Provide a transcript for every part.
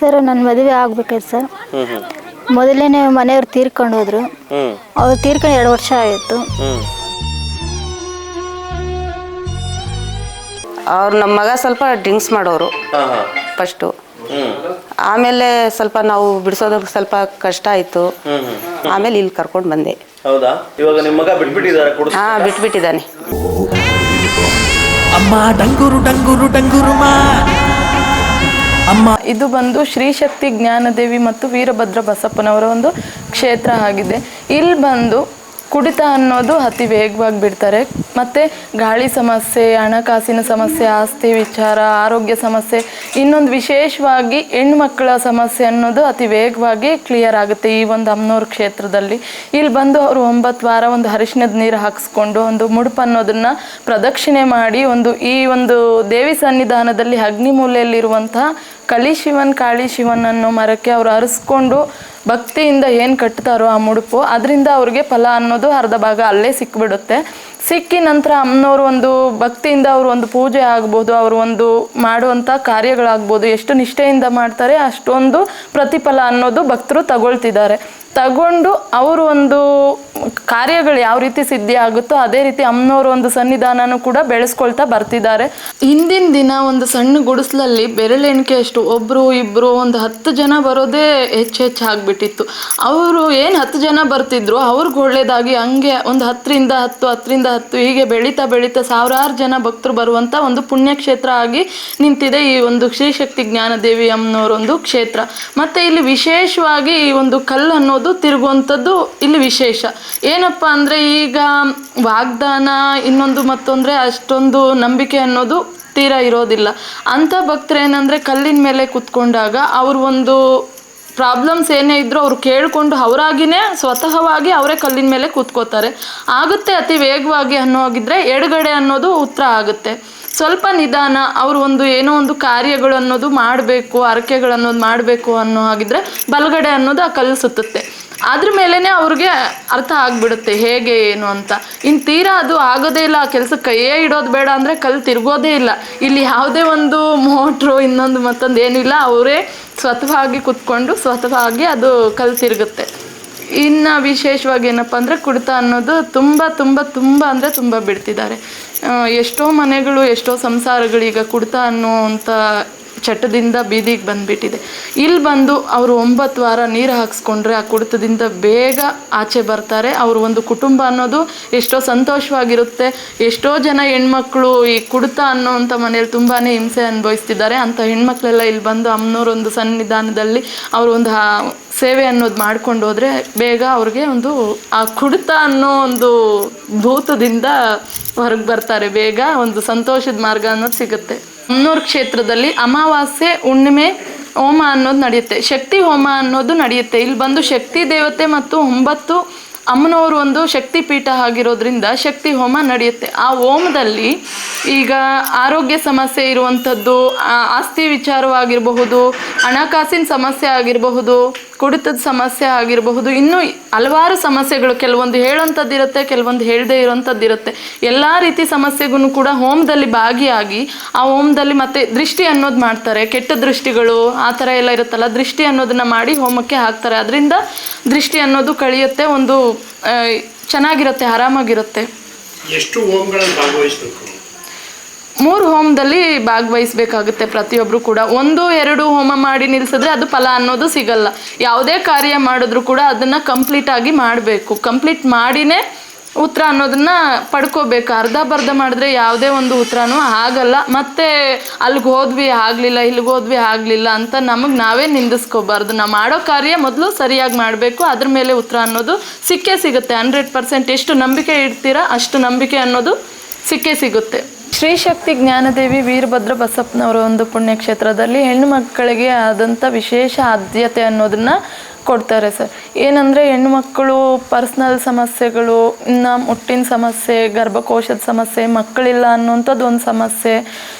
Sir ನನ್ನ ಮದುವೆ ಆಗ್ಬೇಕಾಯ್ತು sir. ಮೊದಲನೇ ಮನೆಯವ್ರು ತೀರ್ಕೊಂಡು ಹೋದ್ರು. ಅವ್ರು ತೀರ್ಕೊಂಡು ಎರಡು ವರ್ಷ ಆಯಿತು. ಅವ್ರು ನಮ್ಮ ಮಗ ಸ್ವಲ್ಪ ಡ್ರಿಂಕ್ಸ್ ಮಾಡೋರು ಹಾಂ ಹಾಂ ಫಸ್ಟು. ಆಮೇಲೆ ಸ್ವಲ್ಪ ನಾವು ಬಿಡಿಸೋದಕ್ಕೆ ಸ್ವಲ್ಪ ಕಷ್ಟ ಆಯಿತು. ಆಮೇಲೆ ಇಲ್ಲಿ ಕರ್ಕೊಂಡು ಬಂದೆ. ಹೌದಾ? ಇವಾಗ ನಿಮ್ಮ ಮಗ ಬಿಟ್ಬಿಟ್ಟಿದ್ದಾರೆ ಕುಡಿಸ್ ಹಾಂ ಬಿಟ್ಬಿಟ್ಟಿದ್ದಾನೆ. ಅಮ್ಮ ಡಂಗುರು ಡಂಗುರು ಡಂಗುರುಮ. ಅಮ್ಮ. ಇದು ಬಂದು ಶ್ರೀಶಕ್ತಿ ಜ್ಞಾನದೇವಿ ಮತ್ತು ವೀರಭದ್ರ ಬಸಪ್ಪನವರ ಒಂದು ಕ್ಷೇತ್ರ ಆಗಿದೆ. ಇಲ್ಲಿ ಬಂದು ಕುಡಿತ ಅನ್ನೋದು ಅತಿ ವೇಗವಾಗಿ ಬಿಡ್ತಾರೆ. ಮತ್ತು ಗಾಳಿ ಸಮಸ್ಯೆ, ಹಣಕಾಸಿನ ಸಮಸ್ಯೆ, ಆಸ್ತಿ ವಿಚಾರ, ಆರೋಗ್ಯ ಸಮಸ್ಯೆ, ಇನ್ನೊಂದು ವಿಶೇಷವಾಗಿ ಹೆಣ್ಮಕ್ಳ ಸಮಸ್ಯೆ ಅನ್ನೋದು ಅತಿ ವೇಗವಾಗಿ ಕ್ಲಿಯರ್ ಆಗುತ್ತೆ ಈ ಒಂದು ಅಮ್ನೂರು ಕ್ಷೇತ್ರದಲ್ಲಿ. ಇಲ್ಲಿ ಬಂದು ಅವರು ಒಂಬತ್ತು ವಾರ ಒಂದು ಅರಿಶಿಣದ ನೀರು ಹಾಕಿಸ್ಕೊಂಡು ಒಂದು ಮುಡುಪು ಅನ್ನೋದನ್ನು ಪ್ರದಕ್ಷಿಣೆ ಮಾಡಿ ಒಂದು ಈ ಒಂದು ದೇವಿ ಸನ್ನಿಧಾನದಲ್ಲಿ ಅಗ್ನಿ ಮೂಲೆಯಲ್ಲಿರುವಂತಹ ಕಲಿ ಶಿವನ್, ಕಾಳಿ ಶಿವನ್ ಅನ್ನೋ ಮರಕ್ಕೆ ಅವರು ಅರಸ್ಕೊಂಡು ಭಕ್ತಿಯಿಂದ ಏನು ಕಟ್ತಾರೋ ಆ ಮುಡುಪು, ಅದರಿಂದ ಅವ್ರಿಗೆ ಫಲ ಅನ್ನೋದು ಅರ್ಧ ಭಾಗ ಅಲ್ಲೇ ಸಿಕ್ಬಿಡುತ್ತೆ. ಸಿಕ್ಕಿ ನಂತರ ಅಮ್ಮನವರು ಒಂದು ಭಕ್ತಿಯಿಂದ ಅವರು ಒಂದು ಪೂಜೆ ಆಗ್ಬೋದು, ಅವರು ಒಂದು ಮಾಡುವಂಥ ಕಾರ್ಯಗಳಾಗ್ಬೋದು, ಎಷ್ಟು ನಿಷ್ಠೆಯಿಂದ ಮಾಡ್ತಾರೆ ಅಷ್ಟೊಂದು ಪ್ರತಿಫಲ ಅನ್ನೋದು ಭಕ್ತರು ತಗೊಳ್ತಿದ್ದಾರೆ. ತಗೊಂಡು ಅವರು ಒಂದು ಕಾರ್ಯಗಳು ಯಾವ ರೀತಿ ಸಿದ್ಧಿ ಆಗುತ್ತೋ ಅದೇ ರೀತಿ ಅಮ್ಮನವರು ಒಂದು ಸನ್ನಿಧಾನನೂ ಕೂಡ ಬೆಳೆಸ್ಕೊಳ್ತಾ ಬರ್ತಿದ್ದಾರೆ. ಹಿಂದಿನ ದಿನ ಒಂದು ಸಣ್ಣ ಗುಡಿಸ್ಲಲ್ಲಿ ಬೆರಳೆಣಿಕೆ ಅಷ್ಟು, ಒಬ್ರು ಇಬ್ರು ಒಂದು ಹತ್ತು ಜನ ಬರೋದೇ ಹೆಚ್ಚು ಹೆಚ್ಚು ಆಗಿಬಿಟ್ಟಿತ್ತು. ಅವರು ಏನು ಹತ್ತು ಜನ ಬರ್ತಿದ್ರು ಅವ್ರಿಗೆ ಒಳ್ಳೇದಾಗಿ ಹಂಗೆ ಒಂದು ಹತ್ತರಿಂದ ಹತ್ತು, ಹತ್ತರಿಂದ ಹತ್ತು, ಹೀಗೆ ಬೆಳೀತಾ ಬೆಳೀತಾ ಸಾವಿರಾರು ಜನ ಭಕ್ತರು ಬರುವಂಥ ಒಂದು ಪುಣ್ಯಕ್ಷೇತ್ರ ಆಗಿ ನಿಂತಿದೆ ಈ ಒಂದು ಶ್ರೀಶಕ್ತಿ ಜ್ಞಾನದೇವಿ ಅಮ್ಮನವರ ಒಂದು ಕ್ಷೇತ್ರ. ಮತ್ತೆ ಇಲ್ಲಿ ವಿಶೇಷವಾಗಿ ಈ ಒಂದು ಕಲ್ಲು ಅನ್ನೋದು ತಿರುಗುವಂಥದ್ದು ಇಲ್ಲಿ ವಿಶೇಷ. ಏನಪ್ಪ ಅಂದರೆ ಈಗ ವಾಗ್ದಾನ, ಇನ್ನೊಂದು ಮತ್ತೊಂದರೆ ಅಷ್ಟೊಂದು ನಂಬಿಕೆ ಅನ್ನೋದು ತೀರಾ ಇರೋದಿಲ್ಲ. ಅಂಥ ಭಕ್ತರು ಏನಂದರೆ ಕಲ್ಲಿನ ಮೇಲೆ ಕುತ್ಕೊಂಡಾಗ ಅವರು ಒಂದು ಪ್ರಾಬ್ಲಮ್ಸ್ ಏನೇ ಇದ್ರೂ ಅವ್ರು ಕೇಳಿಕೊಂಡು ಅವರಾಗಿನೇ ಸ್ವತಃವಾಗಿ ಅವರೇ ಕಲ್ಲಿನ ಮೇಲೆ ಕೂತ್ಕೋತಾರೆ. ಆಗುತ್ತೆ ಅತಿ ವೇಗವಾಗಿ ಅನ್ನೋ ಹಾಗಿದ್ರೆ ಎಡಗಡೆ ಅನ್ನೋದು ಉತ್ತರ ಆಗುತ್ತೆ. ಸ್ವಲ್ಪ ನಿಧಾನ, ಅವರು ಒಂದು ಏನೋ ಒಂದು ಕಾರ್ಯಗಳು ಅನ್ನೋದು ಮಾಡಬೇಕು ಹರಕೆಗಳನ್ನೋದು ಮಾಡಬೇಕು ಅನ್ನೋ ಹಾಗಿದ್ರೆ ಬಲಗಡೆ ಅನ್ನೋದು ಆ ಕಲ್ಲು ಸುತ್ತುತ್ತೆ. ಅದ್ರ ಮೇಲೇ ಅವ್ರಿಗೆ ಅರ್ಥ ಆಗ್ಬಿಡುತ್ತೆ, ಹೇಗೆ ಏನು ಅಂತ. ಇನ್ನು ತೀರಾ ಅದು ಆಗೋದೇ ಇಲ್ಲ ಆ ಕೆಲಸ ಕೈಯೇ ಇಡೋದು ಬೇಡ ಅಂದರೆ ಕಲ್ಲು ತಿರ್ಗೋದೇ ಇಲ್ಲ. ಇಲ್ಲಿ ಯಾವುದೇ ಒಂದು ಮೋಟ್ರು, ಇನ್ನೊಂದು ಮತ್ತೊಂದು ಏನಿಲ್ಲ, ಅವರೇ ಸ್ವತಃವಾಗಿ ಕುತ್ಕೊಂಡು ಸ್ವತಃವಾಗಿ ಅದು ಕಲ್ಲು ತಿರುಗುತ್ತೆ. ಇನ್ನು ವಿಶೇಷವಾಗಿ ಏನಪ್ಪ ಅಂದರೆ ಕುಡಿತ ಅನ್ನೋದು ತುಂಬ ತುಂಬ ತುಂಬ ಅಂದರೆ ತುಂಬ ಬಿಡ್ತಿದ್ದಾರೆ. ಎಷ್ಟೋ ಮನೆಗಳು, ಎಷ್ಟೋ ಸಂಸಾರಗಳು ಈಗ ಕುಡಿತ ಅನ್ನುವಂಥ ಚಟದಿಂದ ಬೀದಿಗೆ ಬಂದ್ಬಿಟ್ಟಿದೆ. ಇಲ್ಲಿ ಬಂದು ಅವರು ಒಂಬತ್ತು ವಾರ ನೀರು ಹಾಕ್ಸ್ಕೊಂಡ್ರೆ ಆ ಕುಡಿತದಿಂದ ಬೇಗ ಆಚೆ ಬರ್ತಾರೆ. ಅವರು ಒಂದು ಕುಟುಂಬ ಅನ್ನೋದು ಎಷ್ಟೋ ಸಂತೋಷವಾಗಿರುತ್ತೆ. ಎಷ್ಟೋ ಜನ ಹೆಣ್ಮಕ್ಳು ಈ ಕುಡಿತ ಅನ್ನೋವಂಥ ಮನೇಲಿ ತುಂಬಾ ಹಿಂಸೆ ಅನುಭವಿಸ್ತಿದ್ದಾರೆ. ಅಂಥ ಹೆಣ್ಮಕ್ಳೆಲ್ಲ ಇಲ್ಲಿ ಬಂದು ಅಮ್ಮನವರೊಂದು ಸನ್ನಿಧಾನದಲ್ಲಿ ಅವರು ಒಂದು ಸೇವೆ ಅನ್ನೋದು ಮಾಡ್ಕೊಂಡು ಹೋದರೆ ಬೇಗ ಅವ್ರಿಗೆ ಒಂದು, ಆ ಕುಡಿತ ಅನ್ನೋ ಒಂದು ಭೂತದಿಂದ ಹೊರಗೆ ಬರ್ತಾರೆ. ಬೇಗ ಒಂದು ಸಂತೋಷದ ಮಾರ್ಗ ಅನ್ನೋದು ಸಿಗುತ್ತೆ. ಅಮ್ನೂರ್ ಕ್ಷೇತ್ರದಲ್ಲಿ ಅಮಾವಾಸ್ಯೆ, ಹುಣ್ಣಿಮೆ, ಹೋಮ ಅನ್ನೋದು ನಡೆಯುತ್ತೆ. ಶಕ್ತಿ ಹೋಮ ಅನ್ನೋದು ನಡೆಯುತ್ತೆ. ಇಲ್ಲಿ ಬಂದು ಶಕ್ತಿ, ದೇವತೆ ಮತ್ತು ಒಂಬತ್ತು ಅಮ್ಮನವರು ಒಂದು ಶಕ್ತಿ ಪೀಠ ಆಗಿರೋದ್ರಿಂದ ಶಕ್ತಿ ಹೋಮ ನಡೆಯುತ್ತೆ. ಆ ಹೋಮದಲ್ಲಿ ಈಗ ಆರೋಗ್ಯ ಸಮಸ್ಯೆ ಇರುವಂಥದ್ದು ಆಸ್ತಿ ವಿಚಾರವಾಗಿರಬಹುದು, ಹಣಕಾಸಿನ ಸಮಸ್ಯೆ ಆಗಿರಬಹುದು, ಕುಡಿತದ ಸಮಸ್ಯೆ ಆಗಿರಬಹುದು, ಇನ್ನೂ ಹಲವಾರು ಸಮಸ್ಯೆಗಳು ಕೆಲವೊಂದು ಹೇಳೋಂಥದ್ದು ಇರುತ್ತೆ, ಕೆಲವೊಂದು ಹೇಳದೇ ಇರೋಂಥದ್ದು ಇರುತ್ತೆ. ಎಲ್ಲ ರೀತಿ ಸಮಸ್ಯೆಗೂ ಕೂಡ ಹೋಮದಲ್ಲಿ ಭಾಗಿಯಾಗಿ ಆ ಹೋಮದಲ್ಲಿ ಮತ್ತೆ ದೃಷ್ಟಿ ಅನ್ನೋದು ಮಾಡ್ತಾರೆ. ಕೆಟ್ಟ ದೃಷ್ಟಿಗಳು ಆ ಥರ ಎಲ್ಲ ಇರುತ್ತಲ್ಲ, ದೃಷ್ಟಿ ಅನ್ನೋದನ್ನ ಮಾಡಿ ಹೋಮಕ್ಕೆ ಹಾಕ್ತಾರೆ. ಅದರಿಂದ ದೃಷ್ಟಿ ಅನ್ನೋದು ಕಳಿಯುತ್ತೆ. ಒಂದು ಚೆನ್ನಾಗಿರುತ್ತೆ ಆರಾಮಾಗಿರುತ್ತೆ. ಎಷ್ಟು ಹೋಮ್ಗಳಲ್ಲಿ ಭಾಗವಹಿಸಬೇಕು? ಮೂರು ಹೋಮದಲ್ಲಿ ಭಾಗವಹಿಸಬೇಕಾಗುತ್ತೆ ಪ್ರತಿಯೊಬ್ಬರು ಕೂಡ. ಒಂದು ಎರಡು ಹೋಮ ಮಾಡಿ ನಿಲ್ಲಿಸಿದ್ರೆ ಅದು ಫಲ ಅನ್ನೋದು ಸಿಗಲ್ಲ. ಯಾವುದೇ ಕಾರ್ಯ ಮಾಡಿದ್ರು ಕೂಡ ಅದನ್ನು ಕಂಪ್ಲೀಟಾಗಿ ಮಾಡಬೇಕು. ಕಂಪ್ಲೀಟ್ ಮಾಡಿನೇ ಉತ್ತರ ಅನ್ನೋದನ್ನ ಪಡ್ಕೋಬೇಕು. ಅರ್ಧ ಬರ್ಧ ಮಾಡಿದ್ರೆ ಯಾವುದೇ ಒಂದು ಉತ್ತರನೂ ಆಗಲ್ಲ. ಮತ್ತೆ ಅಲ್ಲಿಗೆ ಹೋದ್ವಿ, ಆಗಲಿಲ್ಲ, ಇಲ್ಲಿಗೆ ಹೋದ್ವಿ, ಆಗಲಿಲ್ಲ ಅಂತ ನಮಗೆ ನಾವೇ ನಿಂದಿಸ್ಕೋಬಾರ್ದು. ನಾವು ಮಾಡೋ ಕಾರ್ಯ ಮೊದಲು ಸರಿಯಾಗಿ ಮಾಡಬೇಕು. ಅದ್ರ ಮೇಲೆ ಉತ್ತರ ಅನ್ನೋದು ಸಿಕ್ಕೇ ಸಿಗುತ್ತೆ. ಹಂಡ್ರೆಡ್ ಪರ್ಸೆಂಟ್ ಎಷ್ಟು ನಂಬಿಕೆ ಇಡ್ತೀರಾ ಅಷ್ಟು ನಂಬಿಕೆ ಅನ್ನೋದು ಸಿಕ್ಕೇ ಸಿಗುತ್ತೆ. ಶ್ರೀಶಕ್ತಿ ಜ್ಞಾನದೇವಿ ವೀರಭದ್ರ ಬಸಪ್ಪನವರ ಒಂದು ಪುಣ್ಯಕ್ಷೇತ್ರದಲ್ಲಿ ಹೆಣ್ಣು ಮಕ್ಕಳಿಗೆ ಆದಂಥ ವಿಶೇಷ ಆದ್ಯತೆ ಅನ್ನೋದನ್ನ ಕೊಡ್ತಾರೆ ಸರ್. ಏನಂದರೆ ಹೆಣ್ಮಕ್ಳು ಪರ್ಸ್ನಲ್ ಸಮಸ್ಯೆಗಳು, ಇನ್ನು ಮುಟ್ಟಿನ ಸಮಸ್ಯೆ, ಗರ್ಭಕೋಶದ ಸಮಸ್ಯೆ, ಮಕ್ಕಳಿಲ್ಲ ಅನ್ನೋಂಥದ್ದು ಒಂದು ಸಮಸ್ಯೆ,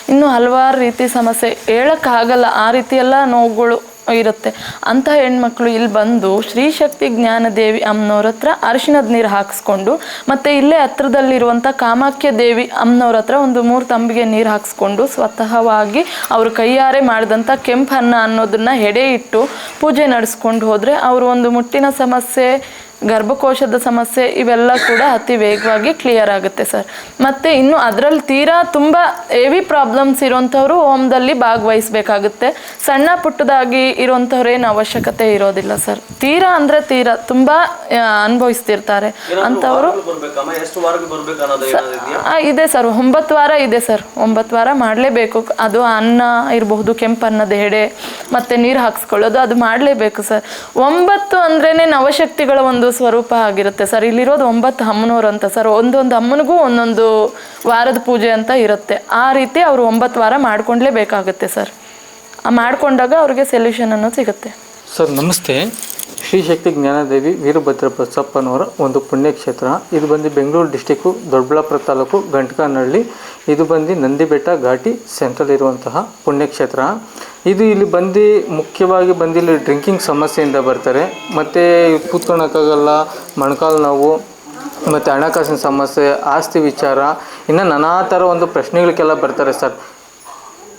ಇನ್ನು ಹಲವಾರು ರೀತಿ ಸಮಸ್ಯೆ. ಹೇಳೋಕ್ಕಾಗಲ್ಲ, ಆ ರೀತಿಯೆಲ್ಲ ನೋವುಗಳು ಇರುತ್ತೆ. ಅಂಥ ಹೆಣ್ಮಕ್ಳು ಇಲ್ಲಿ ಬಂದು ಶ್ರೀಶಕ್ತಿ ಜ್ಞಾನದೇವಿ ಅಮ್ಮನವ್ರ ಹತ್ರ ಅರಿಶಿಣದ ನೀರು ಹಾಕಿಸ್ಕೊಂಡು, ಮತ್ತೆ ಇಲ್ಲೇ ಹತ್ರದಲ್ಲಿರುವಂಥ ಕಾಮಾಖ್ಯ ದೇವಿ ಅಮ್ಮನವ್ರ ಹತ್ರ ಒಂದು ಮೂರು ತಂಬಿಗೆ ನೀರು ಹಾಕಿಸ್ಕೊಂಡು ಸ್ವತಃವಾಗಿ ಅವರು ಕೈಯಾರೆ ಮಾಡಿದಂಥ ಕೆಂಪು ಅನ್ನ ಅನ್ನೋದನ್ನ ಎಡೆ ಇಟ್ಟು ಪೂಜೆ ನಡೆಸ್ಕೊಂಡು ಹೋದರೆ ಅವರು ಒಂದು ಮುಟ್ಟಿನ ಸಮಸ್ಯೆ ಗರ್ಭಕೋಶದ ಸಮಸ್ಯೆ ಇವೆಲ್ಲ ಕೂಡ ಅತಿ ವೇಗವಾಗಿ ಕ್ಲಿಯರ್ ಆಗುತ್ತೆ ಸರ್ ಮತ್ತು ಇನ್ನು ಅದರಲ್ಲಿ ತೀರಾ ತುಂಬ ಹೆವಿ ಪ್ರಾಬ್ಲಮ್ಸ್ ಇರೋಂಥವ್ರು ಹೋಮದಲ್ಲಿ ಭಾಗವಹಿಸಬೇಕಾಗುತ್ತೆ. ಸಣ್ಣ ಪುಟ್ಟದಾಗಿ ಇರೋಂಥವ್ರು ಏನು ಅವಶ್ಯಕತೆ ಇರೋದಿಲ್ಲ ಸರ್ ತೀರಾ ಅಂದರೆ ತೀರಾ ತುಂಬ ಅನುಭವಿಸ್ತಿರ್ತಾರೆ. ಅಂಥವರು ಇದೆ ಸರ್ ಒಂಬತ್ತು ವಾರ ಇದೆ ಸರ್ ಒಂಬತ್ತು ವಾರ ಮಾಡಲೇಬೇಕು. ಅದು ಅನ್ನ ಇರಬಹುದು ಕೆಂಪನ್ನದ ಹೆಡೆ ಮತ್ತು ನೀರು ಹಾಕ್ಸ್ಕೊಳ್ಳೋದು ಅದು ಮಾಡಲೇಬೇಕು ಸರ್ ಒಂಬತ್ತು ಅಂದ್ರೇ ನವಶಕ್ತಿಗಳ ಒಂದು ಸ್ವರೂಪ ಆಗಿರುತ್ತೆ. ಸರ್, ಇಲ್ಲಿರೋದು ಒಂಬತ್ತು ಅಮ್ಮನವ್ರು ಅಂತ. ಸರ್, ಒಂದೊಂದು ಅಮ್ಮನಿಗೂ ಒಂದೊಂದು ವಾರದ ಪೂಜೆ ಅಂತ ಇರುತ್ತೆ. ಆ ರೀತಿ ಅವರು ಒಂಬತ್ತು ವಾರ ಮಾಡ್ಕೊಂಡ್ಲೇಬೇಕಾಗುತ್ತೆ, ಸರ್. ಮಾಡಿಕೊಂಡಾಗ ಅವ್ರಿಗೆ ಸೊಲ್ಯೂಷನ್ ಅನ್ನೋದು ಸಿಗುತ್ತೆ. ಸರ್, ನಮಸ್ತೆ. ಶ್ರೀ ಶಕ್ತಿ ಜ್ಞಾನದೇವಿ ವೀರಭದ್ರ ಬಸಪ್ಪನವರ ಒಂದು ಪುಣ್ಯಕ್ಷೇತ್ರ. ಇದು ಬಂದು ಬೆಂಗಳೂರು ಡಿಸ್ಟಿಕ್ಕು ದೊಡ್ಡಬಳ್ಳಾಪುರ ತಾಲೂಕು ಗಂಟಕನಹಳ್ಳಿ. ಇದು ಬಂದು ನಂದಿಬೆಟ್ಟ ಘಾಟಿ ಸೆಂಟ್ರಲ್ ಇರುವಂತಹ ಪುಣ್ಯಕ್ಷೇತ್ರ. ಇದು ಇಲ್ಲಿ ಬಂದು ಮುಖ್ಯವಾಗಿ ಬಂದು ಇಲ್ಲಿ ಡ್ರಿಂಕಿಂಗ್ ಸಮಸ್ಯೆಯಿಂದ ಬರ್ತಾರೆ. ಮತ್ತು ಕೂತ್ಕೊಳಕ್ಕಾಗಲ್ಲ, ಮೊಣಕಾಲು ನೋವು, ಮತ್ತು ಹಣಕಾಸಿನ ಸಮಸ್ಯೆ, ಆಸ್ತಿ ವಿಚಾರ, ಇನ್ನು ನಾನಾ ಥರ ಒಂದು ಪ್ರಶ್ನೆಗಳಿಗೆಲ್ಲ ಬರ್ತಾರೆ ಸರ್.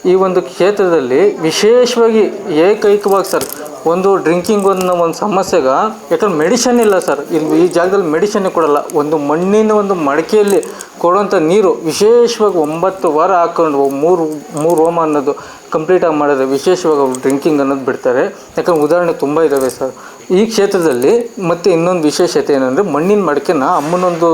ಈ ಒಂದು ಕ್ಷೇತ್ರದಲ್ಲಿ ವಿಶೇಷವಾಗಿ ಏಕೈಕವಾಗಿ ಸರ್, ಒಂದು ಡ್ರಿಂಕಿಂಗ್ ಅನ್ನೋ ಒಂದು ಸಮಸ್ಯೆಗೆ, ಯಾಕಂದ್ರೆ ಮೆಡಿಷನ್ ಇಲ್ಲ ಸರ್. ಇಲ್ಲಿ ಈ ಜಾಗದಲ್ಲಿ ಮೆಡಿಷನ್ನೇ ಕೊಡಲ್ಲ. ಒಂದು ಮಣ್ಣಿನ ಒಂದು ಮಡಕೆಯಲ್ಲಿ ಕೊಡುವಂಥ ನೀರು ವಿಶೇಷವಾಗಿ ಒಂಬತ್ತು ವಾರ ಹಾಕೊಂಡು ಮೂರು ಮೂರು ಹೋಮ ಅನ್ನೋದು ಕಂಪ್ಲೀಟಾಗಿ ಮಾಡಿದ್ರೆ ವಿಶೇಷವಾಗಿ ಅವ್ರು ಡ್ರಿಂಕಿಂಗ್ ಅನ್ನೋದು ಬಿಡ್ತಾರೆ. ಯಾಕಂದ್ರೆ ಉದಾಹರಣೆ ತುಂಬ ಇದ್ದಾವೆ ಸರ್. ಈ ಕ್ಷೇತ್ರದಲ್ಲಿ ಮತ್ತು ಇನ್ನೊಂದು ವಿಶೇಷತೆ ಏನಂದರೆ ಮಣ್ಣಿನ ಮಡಕೆನ ಅಮ್ಮನೊಂದು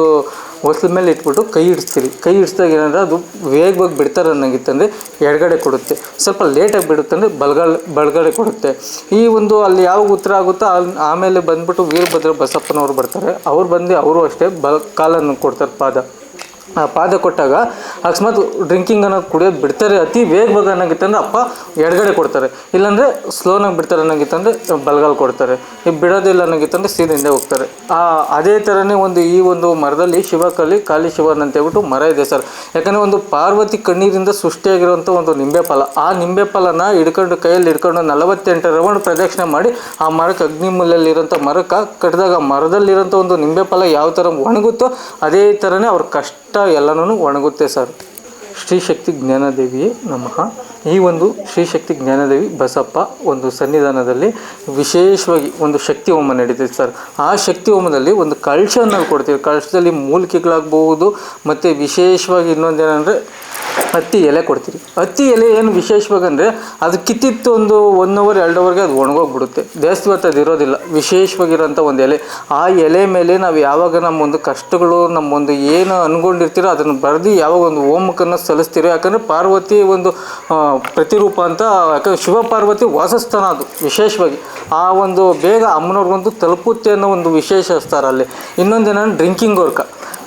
ಹೊಸ್ಲ ಮೇಲೆ ಇಟ್ಬಿಟ್ಟು ಕೈ ಹಿಡಿಸ್ತೀರಿ. ಕೈ ಹಿಡಿಸ್ದಾಗ ಏನಂದ್ರೆ ಅದು ವೇಗವಾಗಿ ಬಿಡ್ತಾರೆ ಅನ್ನಂಗಿತ್ತಂದರೆ ಎಡಗಡೆ ಕೊಡುತ್ತೆ. ಸ್ವಲ್ಪ ಲೇಟಾಗಿ ಬಿಡುತ್ತೆ ಅಂದರೆ ಬಲಗಡೆ ಕೊಡುತ್ತೆ. ಈ ಒಂದು ಅಲ್ಲಿ ಯಾವಾಗ ಉತ್ತರ ಆಗುತ್ತೋ ಅಲ್ಲಿ ಆಮೇಲೆ ಬಂದ್ಬಿಟ್ಟು ವೀರಭದ್ರ ಬಸಪ್ಪನವರು ಬರ್ತಾರೆ. ಅವ್ರು ಬಂದು ಅವರು ಅಷ್ಟೇ ಬಲ, ಕಾಲನ್ನು ಕೊಡ್ತಾರೆ ಪಾದ. ಪಾದ ಕೊಟ್ಟಾಗ ಅಕಸ್ಮಾತ್ ಡ್ರಿಂಕಿಂಗ್ ಅನ್ನೋದು ಕುಡಿಯೋದು ಬಿಡ್ತಾರೆ, ಅತಿ ವೇಗವಾಗಿ ಅನ್ನೋಂಗಿತ್ತಂದ್ರೆ ಅಪ್ಪ ಎಡಗಡೆ ಕೊಡ್ತಾರೆ. ಇಲ್ಲಾಂದರೆ ಸ್ಲೋನಾಗಿ ಬಿಡ್ತಾರೆ ಅನ್ನೋಂಗಿತ್ತಂದರೆ ಬಲಗಾಲ್ ಕೊಡ್ತಾರೆ. ಬಿಡೋದಿಲ್ಲ ಅನ್ನೋಂಗಿತ್ತಂದ್ರೆ ಸೀದ ಹಿಂದೆ ಹೋಗ್ತಾರೆ. ಅದೇ ಥರನೇ ಒಂದು ಈ ಒಂದು ಮರದಲ್ಲಿ ಶಿವಕಲ್ಲಿ ಕಾಲಿ ಶಿವನ್ ಅಂತ ಹೇಳ್ಬಿಟ್ಟು ಮರ ಇದೆ ಸರ್. ಯಾಕಂದರೆ ಒಂದು ಪಾರ್ವತಿ ಕಣ್ಣೀರಿಂದ ಸೃಷ್ಟಿಯಾಗಿರುವಂಥ ಒಂದು ನಿಂಬೆ ಫಲ ಆ ನಿಂಬೆ ಫಲನ ಹಿಡ್ಕೊಂಡು, ಕೈಯಲ್ಲಿ ಹಿಡ್ಕೊಂಡು ನಲವತ್ತೆಂಟು ರೌಂಡ್ ಪ್ರದಕ್ಷಿಣೆ ಮಾಡಿ ಆ ಮರಕ್ಕೆ ಅಗ್ನಿಮೂಲೆಯಲ್ಲಿರೋಂಥ ಮರಕ್ಕೆ ಕಟ್ಟಿದಾಗ ಮರದಲ್ಲಿರೋಂಥ ಒಂದು ನಿಂಬೆ ಫಲ ಯಾವ ಥರ ಒಣಗುತ್ತೋ ಅದೇ ಥರನೇ ಅವ್ರ ಕಷ್ಟ ಎಲ್ಲನೂ ಒಣಗುತ್ತೆ ಸರ್. ಶ್ರೀಶಕ್ತಿ ಜ್ಞಾನದೇವಿಯೇ ನಮಃ. ಈ ಒಂದು ಶ್ರೀಶಕ್ತಿ ಜ್ಞಾನದೇವಿ ಬಸಪ್ಪ ಒಂದು ಸನ್ನಿಧಾನದಲ್ಲಿ ವಿಶೇಷವಾಗಿ ಒಂದು ಶಕ್ತಿ ಹೋಮ ನಡೀತೈತೆ ಸರ್. ಆ ಶಕ್ತಿ ಹೋಮದಲ್ಲಿ ಒಂದು ಕಳಶವನ್ನು ಕೊಡ್ತೀವಿ. ಕಳಶದಲ್ಲಿ ಮೂಲಿಕೆಗಳಾಗಬಹುದು ಮತ್ತು ವಿಶೇಷವಾಗಿ ಇನ್ನೊಂದೇನೆಂದರೆ ಹತ್ತಿ ಎಲೆ ಕೊಡ್ತೀರಿ. ಹತ್ತಿ ಎಲೆ ಏನು ವಿಶೇಷವಾಗಂದರೆ ಅದು ಕಿತ್ತಿತ್ತು ಒಂದು ಒನ್ ಅವರ್ ಎರಡು ಅವರ್ಗೆ ಅದು ಒಣಗೋಗ್ಬಿಡುತ್ತೆ. ಜಾಸ್ತಿ ಹೊತ್ತು ಅದು ಇರೋದಿಲ್ಲ. ವಿಶೇಷವಾಗಿರೋಂಥ ಒಂದು ಎಲೆ. ಆ ಎಲೆ ಮೇಲೆ ನಾವು ಯಾವಾಗ ನಮ್ಮ ಒಂದು ಕಷ್ಟಗಳು, ನಮ್ಮೊಂದು ಏನು ಅನ್ಕೊಂಡಿರ್ತೀರೋ ಅದನ್ನು ಬರೆದು ಯಾವಾಗ ಒಂದು ಹೋಮಕ್ಕನ್ನು ಸಲ್ಲಿಸ್ತೀರೋ, ಯಾಕಂದರೆ ಪಾರ್ವತಿ ಒಂದು ಪ್ರತಿರೂಪ ಅಂತ, ಯಾಕಂದ್ರೆ ಶಿವ ಪಾರ್ವತಿ ವಾಸಸ್ಥಾನ ಅದು ವಿಶೇಷವಾಗಿ. ಆ ಒಂದು ಬೇಗ ಅಮ್ಮನವ್ರಿಗೊಂದು ತಲುಪುತ್ತೆ ಅನ್ನೋ ಒಂದು ವಿಶೇಷ ಅಲ್ಲಿ. ಇನ್ನೊಂದೇನಂದ್ರೆ ಡ್ರಿಂಕಿಂಗ್ ವರ್ಕ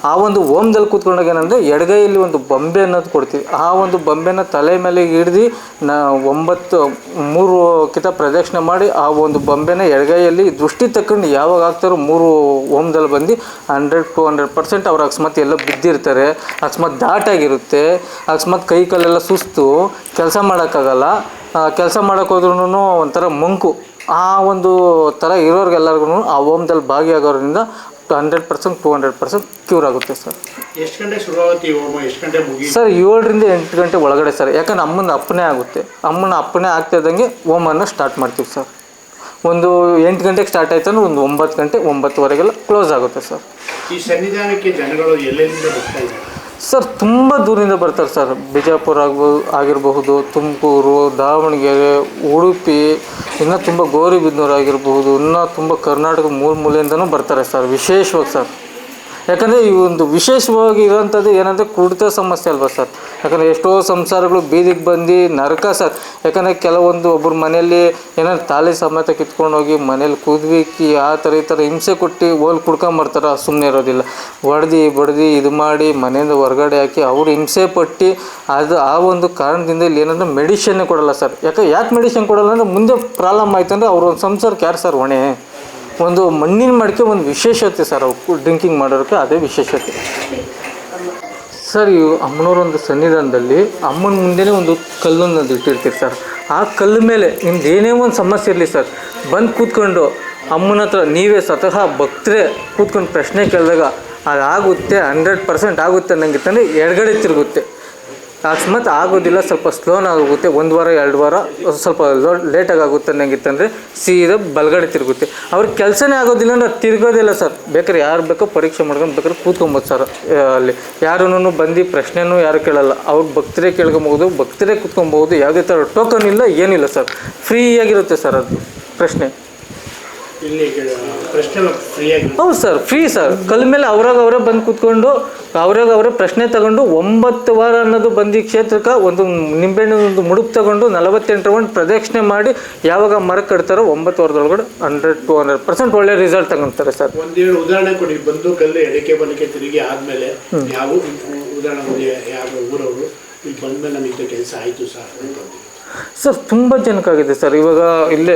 ಆ ಒಂದು ಓಮ್ದಲ್ಲಿ ಕೂತ್ಕೊಂಡಾಗ ಏನಂದರೆ ಎಡಗೈಯಲ್ಲಿ ಒಂದು ಬೊಂಬೆ ಅನ್ನೋದು ಕೊಡ್ತೀವಿ. ಆ ಒಂದು ಬೊಂಬೆನ ತಲೆ ಮೇಲೆ ಹಿಡ್ದು ನಾ ಒಂಬತ್ತು, ಮೂರು ಕಿತ ಪ್ರದಕ್ಷಿಣೆ ಮಾಡಿ ಆ ಒಂದು ಬೊಂಬೆನ ಎಡಗೈಯಲ್ಲಿ ದೃಷ್ಟಿ ತಕ್ಕಂಡು ಯಾವಾಗ ಆಗ್ತಾರೋ ಮೂರು ಓಮ್ದಲ್ಲಿ ಬಂದು ಹಂಡ್ರೆಡ್, ಟು ಹಂಡ್ರೆಡ್ ಪರ್ಸೆಂಟ್ ಅವ್ರು ಅಕಸ್ಮಾತ್ ಎಲ್ಲ ಬಿದ್ದಿರ್ತಾರೆ. ಅಕಸ್ಮಾತ್ ದಾಟಾಗಿರುತ್ತೆ. ಅಕಸ್ಮಾತ್ ಕೈ ಕಾಲೆಲ್ಲ ಸುಸ್ತು. ಕೆಲಸ ಮಾಡೋಕ್ಕಾಗಲ್ಲ. ಕೆಲಸ ಮಾಡೋಕ್ಕೋದ್ರೂ ಒಂಥರ ಮಂಕು. ಆ ಒಂದು ಥರ ಇರೋರಿಗೆಲ್ಲರಿಗೂ ಆ ಓಮ್ದಲ್ಲಿ ಭಾಗಿಯಾಗೋದ್ರಿಂದ hundred percent to hundred percent cure ಆಗುತ್ತೆ ಸರ್. ಎಷ್ಟು ಗಂಟೆ ಶುರುವಾಗುತ್ತೆ ಈ ಹೋಮ? ಎಷ್ಟು ಗಂಟೆ ಮುಗಿ ಸರ್ ಏಳರಿಂದ ಎಂಟು ಗಂಟೆ ಒಳಗಡೆ ಸರ್. ಯಾಕಂದ್ರೆ ಅಮ್ಮನ ಅಪ್ಪನೇ ಆಗುತ್ತೆ. ಅಮ್ಮನ ಅಪ್ಪನೇ ಆಗ್ತಿದ್ದಂಗೆ ಹೋಮನ್ನು ಸ್ಟಾರ್ಟ್ ಮಾಡ್ತೀವಿ ಸರ್. ಒಂದು ಎಂಟು ಗಂಟೆಗೆ ಸ್ಟಾರ್ಟ್ ಆಯ್ತು ಅಂದ್ರೆ ಒಂದು ಒಂಬತ್ತು ಗಂಟೆ ಒಂಬತ್ತುವರೆಗೆಲ್ಲ ಕ್ಲೋಸ್ ಆಗುತ್ತೆ ಸರ್. ಈ ಸನ್ನಿಧಾನಕ್ಕೆ ಜನಗಳು ಎಲ್ಲೆಲ್ಲಿಂದ ಬರ್ತಾ ಇದ್ದಾರೆ? ಸರ್, ತುಂಬ ದೂರದಿಂದ ಬರ್ತಾರೆ ಸರ್. ಬಿಜಾಪುರ ಆಗ್ಬೋದು ಆಗಿರಬಹುದು, ತುಮಕೂರು, ದಾವಣಗೆರೆ, ಉಡುಪಿ, ಇನ್ನೂ ತುಂಬ ಗೌರಿಬಿದನೂರು ಆಗಿರಬಹುದು, ಇನ್ನೂ ತುಂಬ ಕರ್ನಾಟಕದ ಮೂಲ ಮೂಲೆಯಿಂದನೂ ಬರ್ತಾರೆ ಸರ್, ವಿಶೇಷವಾಗಿ ಸರ್. ಯಾಕಂದರೆ ಈ ಒಂದು ವಿಶೇಷವಾಗಿ ಇರೋಂಥದ್ದು ಏನಂದರೆ ಕುಡಿತ ಸಮಸ್ಯೆ ಅಲ್ವಾ ಸರ್? ಯಾಕಂದರೆ ಎಷ್ಟೋ ಸಂಸಾರಗಳು ಬೀದಿಗೆ ಬಂದು ನರಕ ಸರ್. ಯಾಕಂದರೆ ಕೆಲವೊಂದು ಒಬ್ಬರು ಮನೆಯಲ್ಲಿ ಏನಾದ್ರು ತಾಳಿ ಸಮೇತ ಕಿತ್ಕೊಂಡು ಹೋಗಿ ಮನೇಲಿ ಕುದ್ವಿಕ್ಕಿ ಆ ಥರ ಈ ಥರ ಹಿಂಸೆ ಕೊಟ್ಟು ಹೋಲ್ ಕುಡ್ಕೊಂಬರ್ತಾರೆ ಸುಮ್ಮನೆ ಇರೋದಿಲ್ಲ. ಹೊಡೆದು ಬಡ್ದು ಇದು ಮಾಡಿ ಮನೆಯಿಂದ ಹೊರಗಡೆ ಹಾಕಿ ಅವರು ಹಿಂಸೆ ಪಟ್ಟು ಅದು ಆ ಒಂದು ಕಾರಣದಿಂದ ಇಲ್ಲಿ ಏನಂದ್ರೆ ಮೆಡಿಷನ್ನೇ ಕೊಡಲ್ಲ ಸರ್. ಯಾಕೆ ಯಾಕೆ ಮೆಡಿಷನ್ ಕೊಡಲ್ಲ ಅಂದರೆ ಮುಂದೆ ಪ್ರಾಬ್ಲಮ್ ಆಯ್ತು ಅಂದರೆ ಅವ್ರ ಒಂದು ಸಂಸಾರಕ್ಕೆ ಯಾರು ಸರ್ ಹೊಣೆ? ಒಂದು ಮಣ್ಣಿನ ಮಡಿಕೆ ಒಂದು ವಿಶೇಷತೆ ಸರ್, ಅವು ಡ್ರಿಂಕಿಂಗ್ ಮಾಡೋದಕ್ಕೆ ಅದೇ ವಿಶೇಷತೆ. ಸರ್, ಇವು ಅಮ್ಮನವರೊಂದು ಸನ್ನಿಧಾನದಲ್ಲಿ ಅಮ್ಮನ ಮುಂದೆನೇ ಒಂದು ಕಲ್ಲನ್ನು ಇಟ್ಟಿರ್ತೀರಿ ಸರ್. ಆ ಕಲ್ಲು ಮೇಲೆ ನಿಮ್ದು ಏನೇ ಒಂದು ಸಮಸ್ಯೆ ಇರಲಿ ಸರ್, ಬಂದು ಕೂತ್ಕೊಂಡು ಅಮ್ಮನ ಹತ್ರ ನೀವೇ ಸ್ವತಃ ಭಕ್ತರೇ ಕೂತ್ಕೊಂಡು ಪ್ರಶ್ನೆ ಕೇಳಿದಾಗ ಅದಾಗುತ್ತೆ, ಹಂಡ್ರೆಡ್ ಪರ್ಸೆಂಟ್ ಆಗುತ್ತೆ ಅನ್ನಂಗಿತ್ತಂದರೆ ಎಡಗಡೆ ತಿರುಗುತ್ತೆ. ಅಕಸ್ಮಾತ್ ಆಗೋದಿಲ್ಲ, ಸ್ವಲ್ಪ ಸ್ಲೋನಾಗುತ್ತೆ ಒಂದು ವಾರ, ಎರಡು ವಾರ, ಸ್ವಲ್ಪ ಲೇಟಾಗಿ ಆಗುತ್ತೆ ಅನ್ನಂಗಿತ್ತಂದರೆ ಸೀದಾ ಬಲಗಡೆ ತಿರುಗುತ್ತೆ. ಅವ್ರಿಗೆ ಕೆಲಸನೇ ಆಗೋದಿಲ್ಲ ಅಂದ್ರೆ ಅದು ತಿರುಗೋದಿಲ್ಲ ಸರ್. ಬೇಕಾದ್ರೆ ಯಾರು ಬೇಕೋ ಪರೀಕ್ಷೆ ಮಾಡ್ಕೊಂಡು ಬೇಕಾದ್ರೆ ಕೂತ್ಕೊಬೋದು ಸರ್ ಅಲ್ಲಿ. ಯಾರೂ ಬಂದು ಪ್ರಶ್ನೆನೂ ಯಾರು ಕೇಳಲ್ಲ. ಅವ್ರಿಗೆ ಭಕ್ತರೇ ಕೇಳ್ಕೊಬೋದು ಭಕ್ತರೇ ಕೂತ್ಕೊಬೋದು ಯಾವುದೇ ಥರ ಟೋಕನ್ ಇಲ್ಲ, ಏನಿಲ್ಲ ಸರ್. ಫ್ರೀಯಾಗಿರುತ್ತೆ ಸರ್ ಅದು ಪ್ರಶ್ನೆ. ಇಲ್ಲಿ ಪ್ರಶ್ನೆ ಫ್ರೀಯಾಗಿ ಹೌದು ಸರ್ ಫ್ರೀ ಸರ್. ಕಲ್ ಮೇಲೆ ಅವ್ರಾಗ ಅವರೇ ಬಂದು ಕೂತ್ಕೊಂಡು ಅವ್ರಾಗ ಅವರೇ ಪ್ರಶ್ನೆ ತಗೊಂಡು ಒಂಬತ್ತು ವಾರ ಅನ್ನೋದು ಬಂದು ಈ ಕ್ಷೇತ್ರಕ್ಕೆ ಒಂದು ನಿಂಬೆಹಣ್ಣಿನ ಒಂದು ಮುಡುಪು ತಗೊಂಡು ನಲವತ್ತೆಂಟು ರೌಂಡ್ ಪ್ರದಕ್ಷಿಣೆ ಮಾಡಿ ಯಾವಾಗ ಮರ ಕಟ್ತಾರೋ ಒಂಬತ್ತು ವಾರದೊಳಗಡೆ ಹಂಡ್ರೆಡ್ ಟು ಹಂಡ್ರೆಡ್ ಪರ್ಸೆಂಟ್ ಒಳ್ಳೆ ರಿಸಲ್ಟ್ ತಗೊಂತಾರೆ ಸರ್. ಒಂದೇಳು ಉದಾಹರಣೆ ಕೊಡಿ. ಬಂದು ಕಲ್ಲು ಎಡಕೆ ಬಲಿಕೆ ತಿರುಗಿ ಆದ್ಮೇಲೆ ಯಾವ ಉದಾಹರಣೆ ಒಂದು ಯಾವ ಊರವರು? ಇಲ್ಲಿ ಬಂದ್ಮೇಲೆ ನಮಗೆ ಕೆಲಸ ಆಯ್ತು ಸರ್. ಅಂತಂದು ಸರ್, ತುಂಬ ಜನಕ್ಕಾಗಿದೆ ಸರ್. ಇವಾಗ ಇಲ್ಲೇ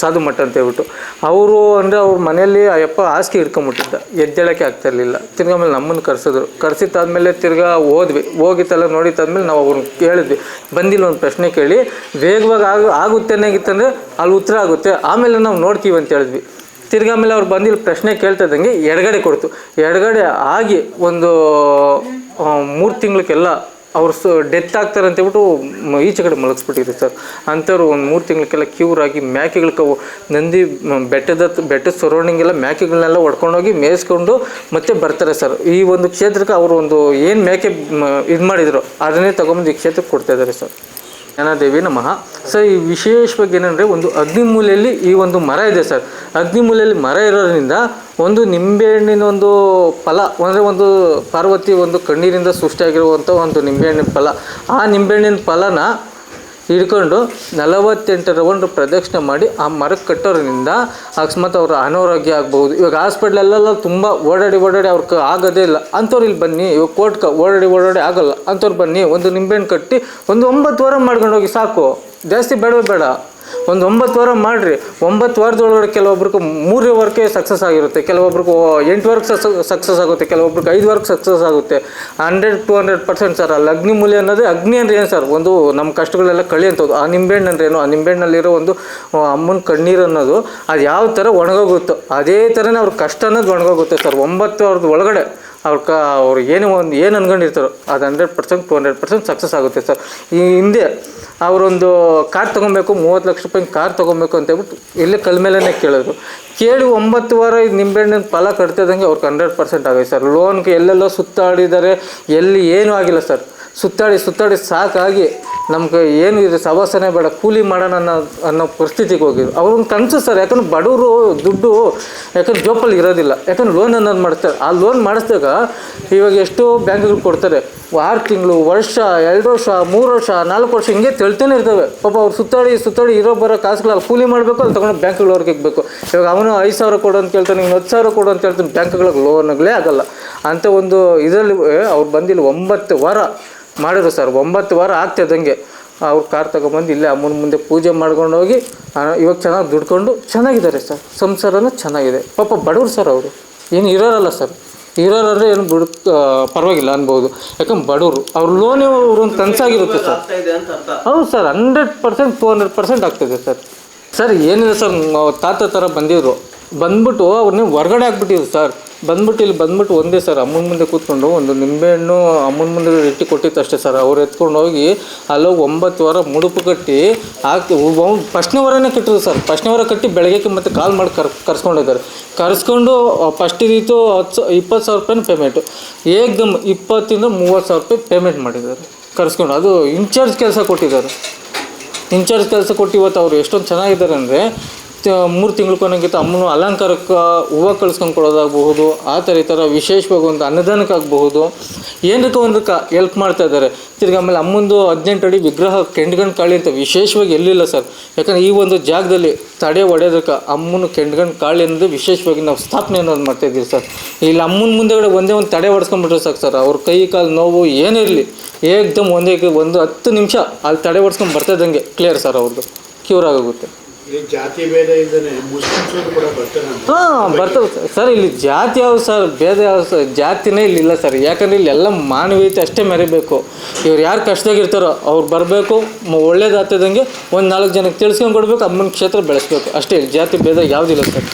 ಸಾಧು ಮಠ ಅಂತ ಹೇಳ್ಬಿಟ್ಟು. ಅವರು ಅಂದರೆ ಅವ್ರ ಮನೆಯಲ್ಲಿ ಅಯ್ಯಪ್ಪ ಹಾಸಿಗೆ ಹಿಡ್ಕೊಂಬಿಟ್ಟಿದ್ದ. ಎದ್ದೇಳಕ್ಕೆ ಆಗ್ತಾ ಇರಲಿಲ್ಲ. ತಿರ್ಗಿ ಆಮೇಲೆ ನಮ್ಮನ್ನು ಕರೆಸಿದ್ರು. ಕರೆಸಿದ್ದಾದ್ಮೇಲೆ ತಿರ್ಗಾ ಹೋದ್ವಿ ಹೋಗಿತ್ತಲ್ಲ, ನೋಡಿದ್ದಾದ್ಮೇಲೆ ನಾವು ಅವ್ರನ್ನ ಕೇಳಿದ್ವಿ. ಬಂದಿಲ್ಲ ಒಂದು ಪ್ರಶ್ನೆ ಕೇಳಿ. ವೇಗವಾಗಿ ಆಗ, ಆಗುತ್ತೆ ಅನ್ನಂಗಿತ್ತಂದರೆ ಅಲ್ಲಿ ಉತ್ತರ ಆಗುತ್ತೆ. ಆಮೇಲೆ ನಾವು ನೋಡ್ತೀವಿ ಅಂತ ಹೇಳಿದ್ವಿ. ತಿರ್ಗಾ ಆಮೇಲೆ ಅವ್ರು ಬಂದಿಲ್ಲ, ಪ್ರಶ್ನೆ ಕೇಳ್ತಾ ಇದ್ದಂಗೆ ಎಡಗಡೆ ಕೊಡ್ತು. ಎಡಗಡೆ ಆಗಿ ಒಂದು ಮೂರು ತಿಂಗಳಕ್ಕೆಲ್ಲ ಅವ್ರು ಸ ಡೆತ್ ಆಗ್ತಾರೆ ಅಂತೇಳ್ಬಿಟ್ಟು ಮ- ಈಚೆ ಕಡೆ ಮಲಗಿಸ್ಬಿಟ್ಟಿದ್ರು ಸರ್. ಅಂಥವ್ರು ಒಂದು ಮೂರು ತಿಂಗಳಕ್ಕೆಲ್ಲ ಕ್ಯೂರ್ ಆಗಿ ಮೇಕೆಗಳ ಕವು, ನಂದಿ ಬೆಟ್ಟದ ಬೆಟ್ಟದ ಸರೌಂಡಿಂಗ್ ಎಲ್ಲ ಮೇಕೆಗಳನ್ನೆಲ್ಲ ಹೊಡ್ಕೊಂಡೋಗಿ ಮೇಯಿಸ್ಕೊಂಡು ಮತ್ತೆ ಬರ್ತಾರೆ ಸರ್. ಈ ಒಂದು ಕ್ಷೇತ್ರಕ್ಕೆ ಅವರು ಒಂದು ಏನು ಮೇಕೆ ಇದು ಮಾಡಿದ್ರು, ಅದನ್ನೇ ತಗೊಂಬಂದು ಈ ಕ್ಷೇತ್ರಕ್ಕೆ ಕೊಡ್ತಾ ಇದ್ದಾರೆ ಸರ್. ಜ್ಞಾನದೇವಿ ನಮಃ. ಸರ್, ಈ ವಿಶೇಷವಾಗಿ ಏನಂದರೆ ಒಂದು ಅಗ್ನಿಮೂಲೆಯಲ್ಲಿ ಈ ಒಂದು ಮರ ಇದೆ ಸರ್. ಅಗ್ನಿಮೂಲೆಯಲ್ಲಿ ಮರ ಇರೋದ್ರಿಂದ ಒಂದು ನಿಂಬೆಹಣ್ಣಿನ ಒಂದು ಫಲ, ಅಂದರೆ ಒಂದು ಪಾರ್ವತಿ ಒಂದು ಕಣ್ಣೀರಿಂದ ಸೃಷ್ಟಿಯಾಗಿರುವಂಥ ಒಂದು ನಿಂಬೆಹಣ್ಣಿನ ಫಲ, ಆ ನಿಂಬೆಹಣ್ಣಿನ ಫಲನ ಹಿಡ್ಕೊಂಡು ನಲವತ್ತೆಂಟು ಒಂದು ಪ್ರದಕ್ಷಿಣೆ ಮಾಡಿ ಆ ಮರಕ್ಕೆ ಕಟ್ಟೋರಿಂದ ಅಕಸ್ಮಾತ್ ಅವ್ರ ಅನಾರೋಗ್ಯ ಆಗ್ಬೋದು. ಇವಾಗ ಹಾಸ್ಪಿಟ್ಲಲ್ಲೆಲ್ಲ ತುಂಬ ಓಡಾಡಿ ಓಡಾಡಿ ಅವ್ರಿಗೆ ಆಗೋದೇ ಇಲ್ಲ. ಅಂಥವ್ರು ಇಲ್ಲಿ ಬನ್ನಿ, ಇವಾಗ ಕೋರ್ಟ್ಗೆ ಓಡಾಡಿ ಓಡಾಡಿ ಆಗೋಲ್ಲ. ಅಂಥವ್ರು ಬನ್ನಿ, ಒಂದು ನಿಂಬೆಹಣ್ಣು ಕಟ್ಟಿ ಒಂದು ಒಂಬತ್ತು ವಾರ ಮಾಡ್ಕೊಂಡು ಹೋಗಿ ಸಾಕು. ಜಾಸ್ತಿ ಬೇಡವೇ ಬೇಡ. ಒಂದು ಒಂಬತ್ತು ವಾರ ಮಾಡಿರಿ. ಒಂಬತ್ತು ವಾರದೊಳಗಡೆ ಕೆಲವೊಬ್ರಿಗೆ ಮೂರೇ ವಾರಕ್ಕೆ ಸಕ್ಸಸ್ ಆಗಿರುತ್ತೆ. ಕೆಲವೊಬ್ರಿಗೆ ಎಂಟು ವಾರಕ್ಕೆ ಸಕ್ಸಸ್ ಆಗುತ್ತೆ. ಕೆಲವೊಬ್ರಿಗೆ ಐದು ವಾರಕ್ಕೆ ಸಕ್ಸಸ್ ಆಗುತ್ತೆ. Hundred to hundred percent sir ಅಲ್ಲಿ ಅಗ್ನಿ ಮೂಲೆ ಅನ್ನೋದೇ ಅಗ್ನಿ ಅಂದರೆ ಏನು ಸರ್ ಒಂದು ನಮ್ಮ ಕಷ್ಟಗಳೆಲ್ಲ ಕಳಿಯಂಥದ್ದು ಆ ನಿಂಬೆಹಣ್ಣು ಅಂದ್ರೆ ಏನು? ಆ ನಿಂಬೆಹಣ್ಣಲ್ಲಿರೋ ಒಂದು ಅಮ್ಮನ ಕಣ್ಣೀರು ಅನ್ನೋದು, ಅದು ಯಾವ ಥರ ಒಣಗೋಗುತ್ತೋ? ಅದೇ ಥರನೇ ಅವ್ರ ಕಷ್ಟ ಅನ್ನೋದು ಒಣಗೋಗುತ್ತೆ ಸರ್ ಒಂಬತ್ತು ವಾರದ ಒಳಗಡೆ. ಅವ್ರ ಕ ಅವ್ರು ಏನು ಒಂದು ಏನು ಅನ್ಕೊಂಡಿರ್ತಾರೋ ಅದು hundred percent, to hundred percent success ಆಗುತ್ತೆ ಸರ್. ಈ ಹಿಂದೆ ಅವರೊಂದು ಕಾರ್ ತೊಗೊಬೇಕು, ಮೂವತ್ತು ಲಕ್ಷ ರೂಪಾಯಿ ಕಾರ್ ತೊಗೊಬೇಕು ಅಂತ ಹೇಳ್ಬಿಟ್ಟು ಇಲ್ಲೇ ಕಲ್ ಮೇಲೇ ಕೇಳಿದ್ರು. ಕೇಳಿ ಒಂಬತ್ತು ವಾರ ಇದು ನಿಂಬೆಹಣ್ಣಿನ ಫಲ ಕಟ್ತಿದ್ದಂಗೆ ಅವ್ರಿಗೆ ಹಂಡ್ರೆಡ್ ಪರ್ಸೆಂಟ್ ಆಗೈತೆ ಸರ್. ಲೋನ್ಗೆ ಎಲ್ಲೆಲ್ಲೋ ಸುತ್ತಾಡಿದ್ದಾರೆ ಎಲ್ಲಿ ಏನೂ ಆಗಿಲ್ಲ ಸರ್. ಸುತ್ತಾಡಿ ಸುತ್ತಾಡಿ ಸಾಕಾಗಿ ನಮ್ಗೆ ಏನು ಇದು ಸವಾಸನೆ ಬೇಡ, ಕೂಲಿ ಮಾಡೋಣ ಅನ್ನೋ ಅನ್ನೋ ಪರಿಸ್ಥಿತಿಗೆ ಹೋಗಿದ್ರು ಅವ್ರೊಂದು ಕನಸು ಸರ್, ಯಾಕಂದ್ರೆ ಬಡವರು ದುಡ್ಡು, ಯಾಕಂದ್ರೆ ಜೋಪಲ್ಲಿ ಇರೋದಿಲ್ಲ. ಯಾಕಂದ್ರೆ ಲೋನ್ ಅನ್ನೋದು ಮಾಡ್ತಾರೆ. ಆ ಲೋನ್ ಮಾಡಿಸಿದಾಗ ಇವಾಗ ಎಷ್ಟೋ ಬ್ಯಾಂಕ್ಗಳು ಕೊಡ್ತಾರೆ. ಆರು ತಿಂಗಳು, ವರ್ಷ, ಎರಡು ವರ್ಷ, ಮೂರು ವರ್ಷ, ನಾಲ್ಕು ವರ್ಷ ಹಿಂಗೆ ತಿಳ್ತಾನೆ ಇರ್ತವೆ. ಪಾಪ ಅವ್ರು ಸುತ್ತಾಡಿ ಸುತ್ತಾಡಿ ಇರೋ ಬರೋ ಕಾಸುಗಳು ಕೂಲಿ ಮಾಡಬೇಕು, ಅಲ್ಲಿ ತೊಗೊಂಡು ಬ್ಯಾಂಕ್ಗಳವ್ರಿಗೆ ಇಕ್ಬೇಕು. ಇವಾಗ ಅವನು ಐದು ಸಾವಿರ ಕೊಡು ಅಂತ ಕೇಳ್ತಾನೆ, ಇನ್ನು ಹತ್ತು ಸಾವಿರ ಕೊಡು ಅಂತ ಹೇಳ್ತಾನೆ ಬ್ಯಾಂಕ್ಗಳಿಗೆ ಲೋನ್ಗಳೇ ಆಗಲ್ಲ. ಅಂಥ ಒಂದು ಇದರಲ್ಲಿ, ಅವ್ರು ಬಂದಿಲ್ಲ ಒಂಬತ್ತು ವಾರ. ಮಾಡಿದ್ರು ಸರ್. ಒಂಬತ್ತು ವಾರ ಆಗ್ತಿದ್ದಂಗೆ ಅವ್ರು ಕಾರ್ ತಗೊಂಬಂದು ಇಲ್ಲೇ ಅಮ್ಮನ ಮುಂದೆ ಪೂಜೆ ಮಾಡ್ಕೊಂಡು ಹೋಗಿ ಇವಾಗ ಚೆನ್ನಾಗಿ ದುಡ್ಕೊಂಡು ಚೆನ್ನಾಗಿದ್ದಾರೆ ಸರ್. ಸಂಸಾರನೂ ಚೆನ್ನಾಗಿದೆ. ಪಾಪ ಬಡವರು ಸರ್ ಅವರು. ಏನು ಇರೋರಲ್ಲ ಸರ್. ಇರೋರಂದ್ರೆ ಏನು ಬಿಡು ಪರವಾಗಿಲ್ಲ ಅನ್ಬೋದು. ಯಾಕಂದ್ರೆ ಬಡವರು. ಅವ್ರ ಲೋನ್ ಅವ್ರೊಂದು ಕನಸಾಗಿರುತ್ತೆ ಸರ್. ಹೌದು sir, hundred percent, to hundred percent ಆಗ್ತದೆ ಸರ್. ಸರ್, ಏನಿದೆ ಸರ್, ತಾತ ಥರ ಬಂದಿದ್ರು. ಬಂದ್ಬಿಟ್ಟು ಅವ್ರನ್ನ ಹೊರಗಡೆ ಹಾಕ್ಬಿಟ್ಟಿದ್ರು ಸರ್. ಬಂದ್ಬಿಟ್ಟು ಇಲ್ಲಿ ಬಂದ್ಬಿಟ್ಟು ಒಂದೇ ಸರ್, ಅಮ್ಮನ ಮುಂದೆ ಕೂತ್ಕೊಂಡು ಒಂದು ನಿಂಬೆಹಣ್ಣು ಅಮ್ಮನ ಮುಂದೆ ಇಟ್ಟು ಕೊಟ್ಟಿತ್ತು ಅಷ್ಟೇ ಸರ್. ಅವ್ರು ಎತ್ಕೊಂಡು ಹೋಗಿ ಅಲ್ಲೋಗಿ ಒಂಬತ್ತು ವಾರ ಮುಡುಪು ಕಟ್ಟಿ ಹಾಕಿ ಫಸ್ಟ್ನೇ ವಾರನೇ ಕಟ್ಟಿದ್ರು ಸರ್. ಫಸ್ಟ್ನೇ ವಾರ ಕಟ್ಟಿ ಬೆಳಗ್ಗೆ ಮತ್ತೆ ಕಾಲ್ ಮಾಡಿ ಕರ್, ಕರ್ಸ್ಕೊಂಡಿದ್ದಾರೆ. ಕರ್ಸ್ಕೊಂಡು ಫಸ್ಟ್ ಇದೀತು ಹತ್ತು ಇಪ್ಪತ್ತು ಸಾವಿರ ರೂಪಾಯಿ ಪೇಮೆಂಟು ಏಕ್ದಮ್ ಇಪ್ಪತ್ತಿಂದ ಮೂವತ್ತು ಸಾವಿರ ರೂಪಾಯಿ ಪೇಮೆಂಟ್ ಮಾಡಿದ್ದಾರೆ. ಕರ್ಸ್ಕೊಂಡು, ಅದು ಇನ್ಚಾರ್ಜ್ ಕೆಲಸ ಕೊಟ್ಟಿದ್ದಾರೆ. ಇನ್ಚಾರ್ಜ್ ಕೆಲಸ ಕೊಟ್ಟು ಇವತ್ತು ಅವ್ರು ಎಷ್ಟೊಂದು ಚೆನ್ನಾಗಿದ್ದಾರೆ ಅಂದರೆ ಮೂರು ತಿಂಗ್ಳಿಗೊನ್ನಂಗಿತ್ತು ಅಮ್ಮನ ಅಲಂಕಾರಕ್ಕೆ ಹೂವು ಕಳ್ಸ್ಕೊಂಡು ಕೊಡೋದಾಗಬಹುದು, ಆ ಥರ ಈ ಥರ ವಿಶೇಷವಾಗಿ ಒಂದು ಅನ್ನದಾನಕ್ಕಾಗಬಹುದು. ಏನಕ್ಕೆ ಒಂದಕ್ಕೆ ಹೆಲ್ಪ್ ಮಾಡ್ತಾ ಇದ್ದಾರೆ ತಿರ್ಗಿ ಆಮೇಲೆ ಅಮ್ಮಂದು ಹದಿನೆಂಟು ಅಡಿ ವಿಗ್ರಹ ಕೆಂಡ್ಗಣ್ಣು ಕಾಳಿ ಅಂತ ವಿಶೇಷವಾಗಿ ಎಲ್ಲಿಲ್ಲ ಸರ್. ಯಾಕಂದರೆ ಈ ಒಂದು ಜಾಗದಲ್ಲಿ ತಡೆ ಹೊಡೆಯೋದಕ್ಕೆ ಅಮ್ಮನ ಕೆಂಡ್ಗಣ್ ಕಾಳಿ ಅನ್ನೋದು ವಿಶೇಷವಾಗಿ ನಾವು ಸ್ಥಾಪನೆ ಅನ್ನೋದು ಮಾಡ್ತಾ ಇದ್ದೀವಿ ಸರ್. ಇಲ್ಲಿ ಅಮ್ಮನ ಮುಂದೆಗಡೆ ಒಂದೇ ಒಂದು ತಡೆ ಹೊಡ್ಸ್ಕೊಂಡ್ಬಿಟ್ರೆ ಸಾಕು ಸರ್. ಅವ್ರ ಕೈ, ಕಾಲು ನೋವು ಏನೇ ಇರಲಿ, ಏಕ್ದಮ್ ಒಂದೇ ಒಂದು ಹತ್ತು ನಿಮಿಷ ಅಲ್ಲಿ ತಡೆ ಹೊಡ್ಸ್ಕೊಂಡು ಬರ್ತಾ ಇದ್ದಂಗೆ ಕ್ಲಿಯರ್ ಸರ್ ಅವ್ರದ್ದು ಕ್ಯೂರ್ ಆಗೋಗುತ್ತೆ. ಜಾತಿ ಭೇದ ಸರ್. ಇಲ್ಲಿ ಜಾತಿ ಯಾವ ಸರ್? ಭೇದ ಯಾವ ಸರ್? ಜಾತಿನೇ ಇಲ್ಲಿ ಇಲ್ಲ ಸರ್. ಯಾಕಂದ್ರೆ ಇಲ್ಲಿ ಎಲ್ಲ ಮಾನವೀಯತೆ ಅಷ್ಟೇ ಮೆರಿಬೇಕು. ಇವ್ರು ಯಾರು ಕಷ್ಟದಾಗಿರ್ತಾರೋ ಅವ್ರು ಬರಬೇಕು ಒಳ್ಳೇದಾಗ್ತದಂಗೆ ಒಂದು ನಾಲ್ಕು ಜನಕ್ಕೆ ತಿಳಿಸ್ಕೊಂಡ್ಬಿಡ್ಬೇಕು ಕೊಡ್ಬೇಕು, ಅಮ್ಮನ ಕ್ಷೇತ್ರ ಬೆಳೆಸ್ಬೇಕು. ಅಷ್ಟೇ ಇಲ್ಲಿ ಜಾತಿ ಭೇದ ಯಾವುದಿಲ್ಲ ಸರ್.